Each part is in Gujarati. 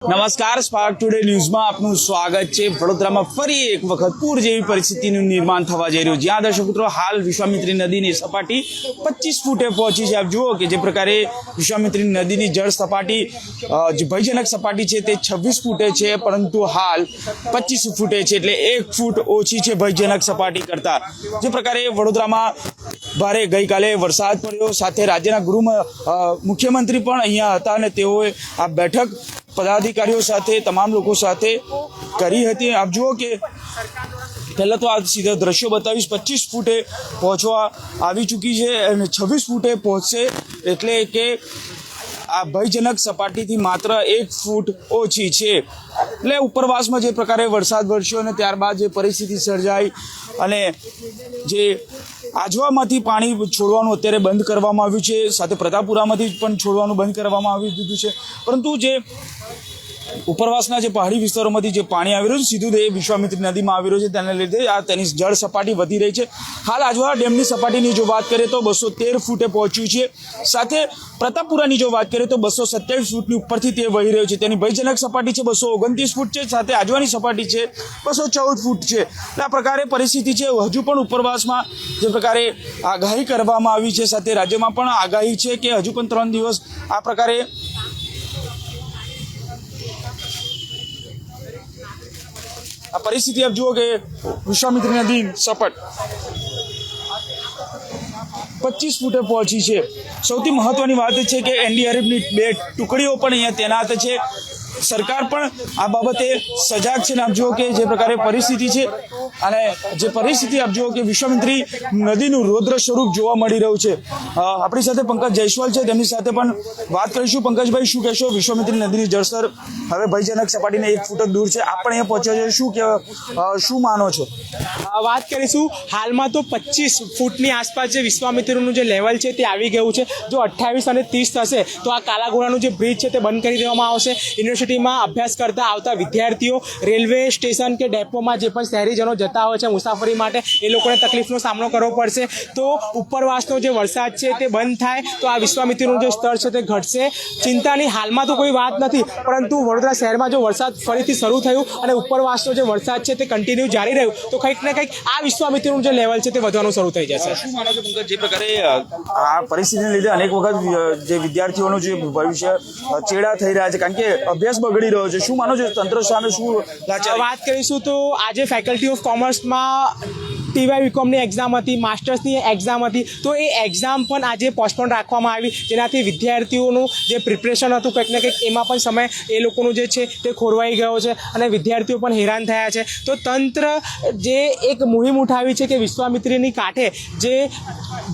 નમસ્કાર સ્પાર્ક ટુડે ન્યૂઝમાં આપનું સ્વાગત છે. વડોદરામાં ફરી એક વખત પૂર જેવી પરિસ્થિતિનું નિર્માણ થવા જઈ રહ્યું જ્યાં દર્શક મિત્રો, હાલ વિશ્વામિત્રી નદીની સપાટી પચીસ ફૂટે પહોંચી છે. આપ જુઓ કે જે પ્રકારે વિશ્વામિત્રી નદીની જળ સપાટી જે ભયજનક સપાટી છે તે છવ્વીસ ફૂટે છે, પરંતુ હાલ પચીસ ફૂટે છે. એટલે એક ફૂટ ઓછી છે ભયજનક સપાટી કરતા. જે પ્રકારે વડોદરામાં ભારે ગઈકાલે વરસાદ પડ્યો. સાથે રાજ્યના ગૃહ મુખ્યમંત્રી પણ અહીંયા હતા અને તેઓએ આ બેઠક પદાધિકારીઓ સાથે, તમામ લોકો સાથે કરી હતી. આપ જુઓ કે પહેલાં તો આ સીધા દ્રશ્યો બતાવીશ. પચીસ ફૂટે પહોંચવા આવી ચૂકી છે અને છવ્વીસ ફૂટે પહોંચશે એટલે કે આ ભયજનક સપાટીથી માત્ર એક ફૂટ ઓછી છે. એટલે ઉપરવાસમાં જે પ્રકારે વરસાદ વરસ્યો અને ત્યારબાદ જે પરિસ્થિતિ સર્જાઈ અને જે આજવામાંથી પાણી છોડવાનું અત્યારે બંધ કરવામાં આવ્યું છે. સાથે પ્રતાપપુરામાંથી પણ છોડવાનું બંધ કરવામાં આવી દીધું છે. પરંતુ જે ઉપરવાસના જે પહાડી વિસ્તારોમાંથી જે પાણી આવી રહ્યું છે, સીધું તે વિશ્વામિત્રી નદીમાં આવી રહ્યું છે. તેના લીધે આ તેની જળ સપાટી વધી રહી છે. હાલ આજવા ડેમની સપાટીની જો વાત કરીએ તો બસો તેર ફૂટે પહોંચ્યું છે. સાથે પ્રતાપપુરાની જો વાત કરીએ તો બસો સત્યાવીસ ફૂટની ઉપરથી તે વહી રહ્યું છે. તેની ભયજનક સપાટી છે બસો ઓગણત્રીસ ફૂટ છે. સાથે આજવાની સપાટી છે બસો ચૌદ ફૂટ છે. એટલે આ પ્રકારે પરિસ્થિતિ છે. હજુ પણ ઉપરવાસમાં જે પ્રકારે આગાહી કરવામાં આવી છે. સાથે રાજ્યમાં પણ આગાહી છે કે હજુ પણ ત્રણ દિવસ આ પ્રકારે આ પરિસ્થિતિ આપ જુઓ કે વિશ્વામિત્રી નદી સપટ. પચીસ ફૂટે પહોંચી છે. સૌથી મહત્વની વાત છે કે એનડીઆરએફની બે ટુકડીઓ પણ અહીંયા તૈનાત છે. સરકાર પણ આ બાબતે સજાગ છે ને આપ જુઓ કે જે પ્રકારે પરિસ્થિતિ છે અને જે પરિસ્થિતિ આપ જુઓ કે વિશ્વામિત્રી નદીનું રૌદ્ર સ્વરૂપ જોવા મળી રહ્યું છે. આપણી સાથે પંકજ જયસ્વાલ છે, તેમની સાથે પણ વાત કરીશું. પંકજભાઈ, શું કહેશો વિશ્વામિત્રી નદીની જળસ્તર? હવે ભયજનક સપાટીને એક ફૂટ દૂર છે. આપ પણ અહીંયા પહોંચ્યા છે. શું કે શું માનો છો? વાત કરીશું. હાલમાં તો પચીસ ફૂટની આસપાસ જે વિશ્વામિત્રનું જે લેવલ છે તે આવી ગયું છે. જો અઠ્ઠાવીસ અને ત્રીસ થશે, તો આ કાલાઘોડાનું જે બ્રિજ છે તે બંધ કરી દેવામાં આવશે. યુનિવર્સિટીમાં અભ્યાસ કરતા આવતા વિદ્યાર્થીઓ રેલવે સ્ટેશન કે ડેપોમાં જે પણ શહેરીજનો જતા હોય છે મુસાફરી માટે એ લોકોને તકલીફનો સામનો કરવો પડશે. તો ઉપરવાસનો જે વરસાદ છે તે બંધ થાય તો આ વિશ્વામિત્રીનું જે સ્તર છે તે ઘટશે. ચિંતાની હાલમાં તો કોઈ વાત નથી પરંતુ વડોદરા શહેરમાં જો વરસાદ ફરીથી શરૂ થયું અને ઉપરવાસનો જે વરસાદ છે તે કન્ટિન્યુ જારી રહ્યું તો કંઈક ને કંઈક આ વિશ્વામિત્રીનું જે લેવલ છે તે વધવાનું શરૂ થઈ જશે. શું માનો છો પંકજ જે પ્રકારે આ પરિસ્થિતિને લીધે અનેક વખત જે વિદ્યાર્થીઓનું જે ભવિષ્ય ચેડા થઈ રહ્યા છે કારણ કે અભ્યાસ બગડી રહ્યો છે. શું માનો છો તંત્ર સામે શું વાત કરીશું તો આજે ફેકલ્ટી ઓફ કોમર્સમાં ટીવાય બીકોમની એક્ઝામ હતી માસ્ટર્સની એક્ઝામ હતી. તો એ એક્ઝામ પણ આજે પોસ્ટપોન રાખવામાં આવી. જેનાથી વિદ્યાર્થીઓનું જે પ્રિપરેશન હતું, કંઈક ને કંઈક એમાં પણ સમય એ લોકોનું જે છે તે ખોરવાઈ ગયો છે અને વિદ્યાર્થીઓ પણ હેરાન થયા છે. તો તંત્ર જે એક મુહિમ ઉઠાવી છે કે વિશ્વામિત્રીની કાંઠે જે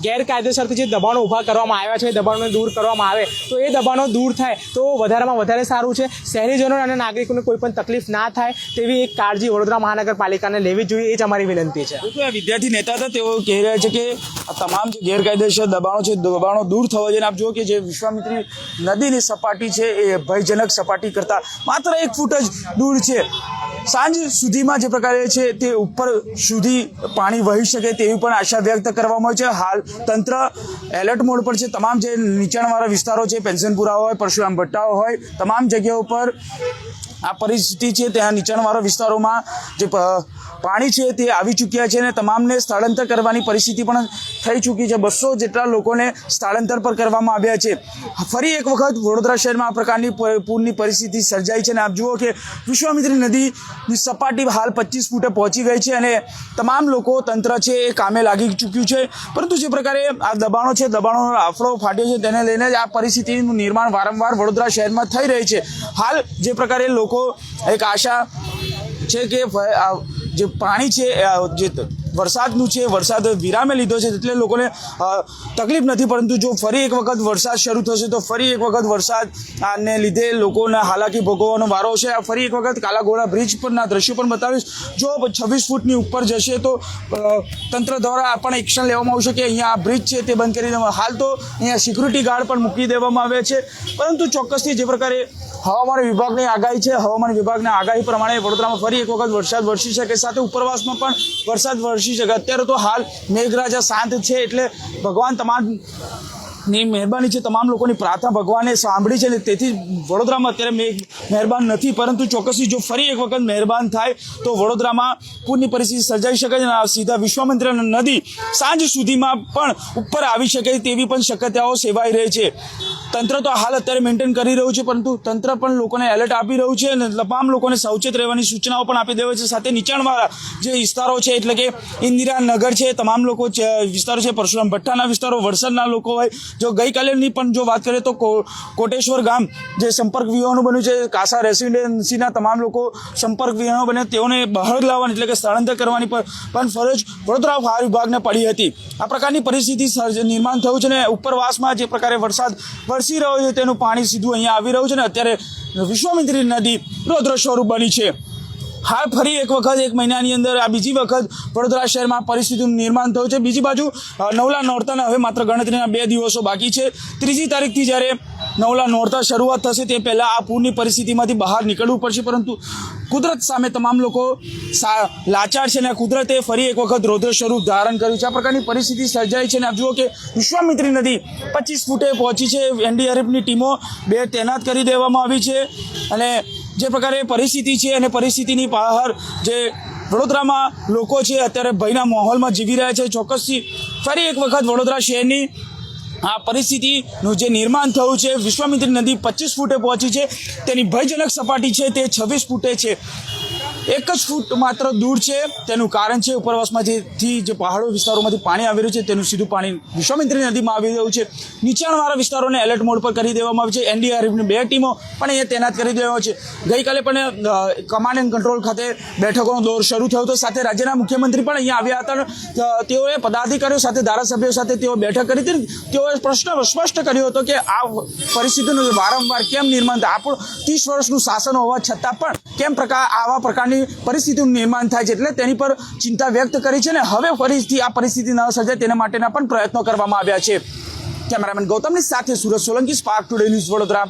ગેરકાયદેસરથી જે દબાણો ઊભા કરવામાં આવ્યા છે દબાણોને દૂર કરવામાં આવે, તો એ દબાણો દૂર થાય તો વધારેમાં વધારે સારું છે. શહેરીજનો અને નાગરિકોને કોઈ પણ તકલીફ ના થાય તેવી એક કાળજી વડોદરા મહાનગરપાલિકાને લેવી જોઈએ, એ જ અમારી વિનંતી છે. તો વિદ્યાર્થી નેતા હતા, તેઓ કહી રહ્યા છે કે તમામ જે ગેરકાયદેસર દબાણો છે, દબાણો દૂર થવા જોઈએ. આપ જુઓ કે જે વિશ્વામિત્રી નદીની સપાટી છે, એ ભયજનક સપાટી કરતાં માત્ર એક ફૂટ જ દૂર છે. સાંજ સુધીમાં જે પ્રકારે છે, તે ઉપર સુધી પાણી વહી શકે તેવી પણ આશા વ્યક્ત કરવામાં આવી છે. હાલ તંત્ર એલર્ટ મોડ પર છે. તમામ જે નીચાણવાળા વિસ્તારો છે પેન્શનપુરા હોય, પરશુરામ ભટ્ટાઓ હોય, તમામ જગ્યાઓ પર આ પરિસ્થિતિ છે. ત્યાં નીચાણવાળા વિસ્તારોમાં જે પાણી છે તે આવી ચૂક્યા છે અને તમામને સ્થળાંતર કરવાની પરિસ્થિતિ પણ થઈ ચૂકી છે. બસો જેટલા લોકોને સ્થળાંતર પર કરવામાં આવ્યા છે. ફરી એક વખત વડોદરા શહેરમાં આ પ્રકારની પૂરની પરિસ્થિતિ સર્જાઈ છે અને આપ જુઓ કે વિશ્વામિત્રી નદીની સપાટી હાલ પચીસ ફૂટે પહોંચી ગઈ છે અને તમામ લોકો તંત્ર છે એ કામે લાગી ચૂક્યું છે. પરંતુ જે પ્રકારે આ દબાણો છે, દબાણોનો આફડો ફાટ્યો છે તેને લઈને જ આ પરિસ્થિતિનું નિર્માણ વારંવાર વડોદરા શહેરમાં થઈ રહી છે. હાલ જે પ્રકારે લોકો એક આશા છે કે જે પાણી છે જે વરસાદનું છે, વરસાદ વિરામે લીધો છે, એટલે લોકોને તકલીફ નથી. પરંતુ જો ફરી એક વખત વરસાદ શરૂ થશે, તો ફરી એક વખત વરસાદને લીધે લોકોને હાલાકી ભોગવવાનો વારો છે. ફરી એક વખત કાલાઘોડા બ્રિજ પરના દ્રશ્યો પણ બતાવીશ. જો છવ્વીસ ફૂટની ઉપર જશે, તો તંત્ર દ્વારા પણ એક્શન લેવામાં આવશે કે અહીંયા આ બ્રિજ છે તે બંધ કરી દેવામાં હાલ તો અહીંયા સિક્યુરિટી ગાર્ડ પણ મૂકી દેવામાં આવ્યા છે. પરંતુ ચોક્કસથી જે પ્રકારે હવામાન વિભાગની આગાહી છે. હવામાન વિભાગની આગાહી પ્રમાણે વડોદરામાં ફરી એક વખત વરસાદ વરસી શકે સાથે ઉપરવાસમાં પણ વરસાદ વરસી શકે. અત્યારે તો હાલ મેઘરાજા શાંત છે એટલે ભગવાન તમામ ની મહેરબાની છે તમામ લોકોની પ્રાર્થના ભગવાને સાંભળી છે ને તેથી વડોદરામાં અત્યારે મેં મહેરબાન નથી, પરંતુ ચોક્કસથી જો ફરી એક વખત મહેરબાન થાય, તો વડોદરામાં પૂરની પરિસ્થિતિ સર્જાઈ શકે છે અને સીધા વિશ્વામિત્ર નદી સાંજ સુધીમાં પણ ઉપર આવી શકે તેવી પણ શક્યતાઓ સેવાઈ રહી છે. તંત્ર તો હાલ અત્યારે મેન્ટેન કરી રહ્યું છે, પરંતુ તંત્ર પણ લોકોને એલર્ટ આપી રહ્યું છે અને તમામ લોકોને સાવચેત રહેવાની સૂચનાઓ પણ આપી દેવાય છે. સાથે નીચાણવાળા જે વિસ્તારો છે, એટલે કે ઇન્દિરાનગર છે, તમામ લોકો વિસ્તારો છે, પરશુરામ ભઠ્ઠાના વિસ્તારો, વલસાડના લોકો હોય જો ગઈકાલેની પણ જો વાત કરીએ તો કોટેશ્વર ગામ જે સંપર્ક વિહોણું બન્યું છે, કાસા રેસિડેન્સીના તમામ લોકો સંપર્ક વિહોણો બને તેઓને બહાર લાવવાની એટલે કે સ્થળાંતર કરવાની પણ ફરજ વડોદરા ફાયર વિભાગને પડી હતી. આ પ્રકારની પરિસ્થિતિ નિર્માણ થયું છે ને ઉપરવાસમાં જે પ્રકારે વરસાદ વરસી રહ્યો છે તેનું પાણી સીધું અહીંયા આવી રહ્યું છે ને અત્યારે વિશ્વામિત્રી નદી રૌદ્ર સ્વરૂપ બની છે. હાલ ફરી એક વખત, એક મહિનાની અંદર આ બીજી વખત વડોદરા શહેરમાં પરિસ્થિતિનું નિર્માણ થયું છે. બીજી બાજુ નવલા નોરતાને હવે માત્ર ગણતરીના બે દિવસો બાકી છે. ત્રીજી તારીખથી જ્યારે નવલા નોરતા શરૂઆત થશે, તે પહેલાં આ પૂરની પરિસ્થિતિમાંથી બહાર નીકળવું પડશે. પરંતુ કુદરત સામે તમામ લોકો સા- લાચાર છે અને કુદરતે ફરી એક વખત રૌદ્ર સ્વરૂપ ધારણ કર્યું છે. આ પ્રકારની પરિસ્થિતિ સર્જાઈ છે અને આપ જુઓ કે વિશ્વામિત્રી નદી પચીસ ફૂટે પહોંચી છે. એનડીઆરએફની ટીમો બે તૈનાત કરી દેવામાં આવી છે અને જે પ્રકારે પરિસ્થિતિ છે અને પરિસ્થિતિની બહાર જે વડોદરામાં લોકો છે, અત્યારે ભયના માહોલમાં જીવી રહ્યા છે. ચોક્કસથી ફરી એક વખત વડોદરા શહેરની આ પરિસ્થિતિનું જે નિર્માણ થયું છે, વિશ્વામિત્રી નદી પચીસ ફૂટે પહોંચી છે. તેની ભયજનક સપાટી છે, તે છવ્વીસ ફૂટે છે. એક જ ફૂટ માત્ર દૂર છે. તેનું કારણ છે ઉપરવાસમાંથી જે પહાડો વિસ્તારોમાંથી પાણી આવી રહ્યું છે, તેનું સીધું પાણી વિશ્વામિત્રી નદીમાં આવી રહ્યું છે. નીચાણવાળા વિસ્તારોને એલર્ટ મોડ પર કરી દેવામાં આવી છે. એનડીઆરએફની બે ટીમો પણ અહીંયા તૈનાત કરી દેવામાં છે. ગઈકાલે પણ કમાન્ડ એન્ડ કંટ્રોલ ખાતે બેઠકોનો દોર શરૂ થયો હતો. સાથે રાજ્યના મુખ્યમંત્રી પણ અહીંયા આવ્યા હતા. તેઓએ પદાધિકારીઓ સાથે, ધારાસભ્યો સાથે તેઓ બેઠક કરી હતી તેઓએ પ્રશ્ન સ્પષ્ટ કર્યો હતો કે આ પરિસ્થિતિનું વારંવાર કેમ નિર્માણ થાય? આપણું ત્રીસ વર્ષનું શાસન હોવા છતાં પણ કેમ પ્રકાર આવા પ્રકારની પરિસ્થિતિનું નિર્માણ થાય છે? એટલે તેની પર ચિંતા વ્યક્ત કરી છે ને હવે ફરીથી આ પરિસ્થિતિ ન સર્જાય તેના માટેના પણ પ્રયત્નો કરવામાં આવ્યા છે. કેમેરામેન ગૌતમની સાથે Surat Solanki spark today news Vadodara.